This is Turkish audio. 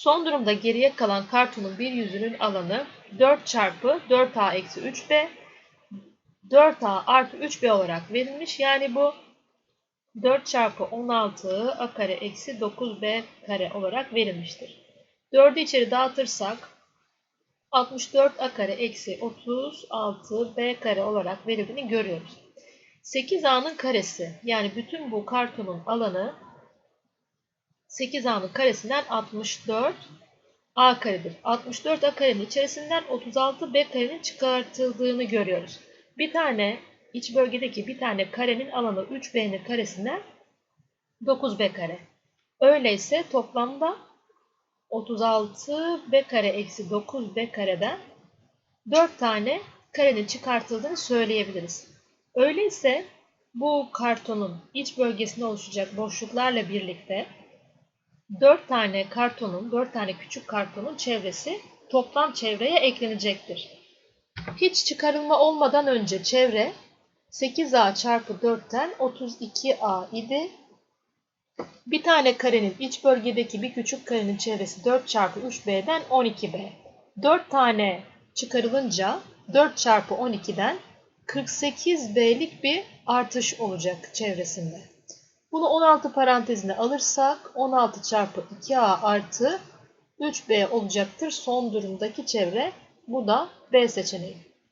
Son durumda geriye kalan kartonun bir yüzünün alanı 4 çarpı 4a eksi 3b 4a artı 3b olarak verilmiş. Yani bu 4 çarpı 16 a kare eksi 9b kare olarak verilmiştir. 4'ü içeri dağıtırsak 64 a kare eksi 36 b kare olarak verildiğini görüyoruz. 8a'nın karesi yani bütün bu kartonun alanı 8a'nın karesinden 64 a karedir. 64 a karenin içerisinden 36 b karenin çıkartıldığını görüyoruz. Bir tane iç bölgedeki bir tane karenin alanı 3b'nin karesinden 9b kare. Öyleyse toplamda 36 b kare eksi 9 b kareden 4 tane karenin çıkartıldığını söyleyebiliriz. Öyleyse bu kartonun iç bölgesinde oluşacak boşluklarla birlikte 4 tane kartonun, 4 tane küçük kartonun çevresi toplam çevreye eklenecektir. Hiç çıkarılma olmadan önce çevre 8a çarpı 4'ten 32a idi. Bir tane karenin iç bölgedeki bir küçük karenin çevresi 4 çarpı 3b'den 12b. 4 tane çıkarılınca 4 çarpı 12'den 48b'lik bir artış olacak çevresinde. Bunu 16 parantezine alırsak 16 çarpı 2a artı 3b olacaktır son durumdaki çevre. Bu da B seçeneği.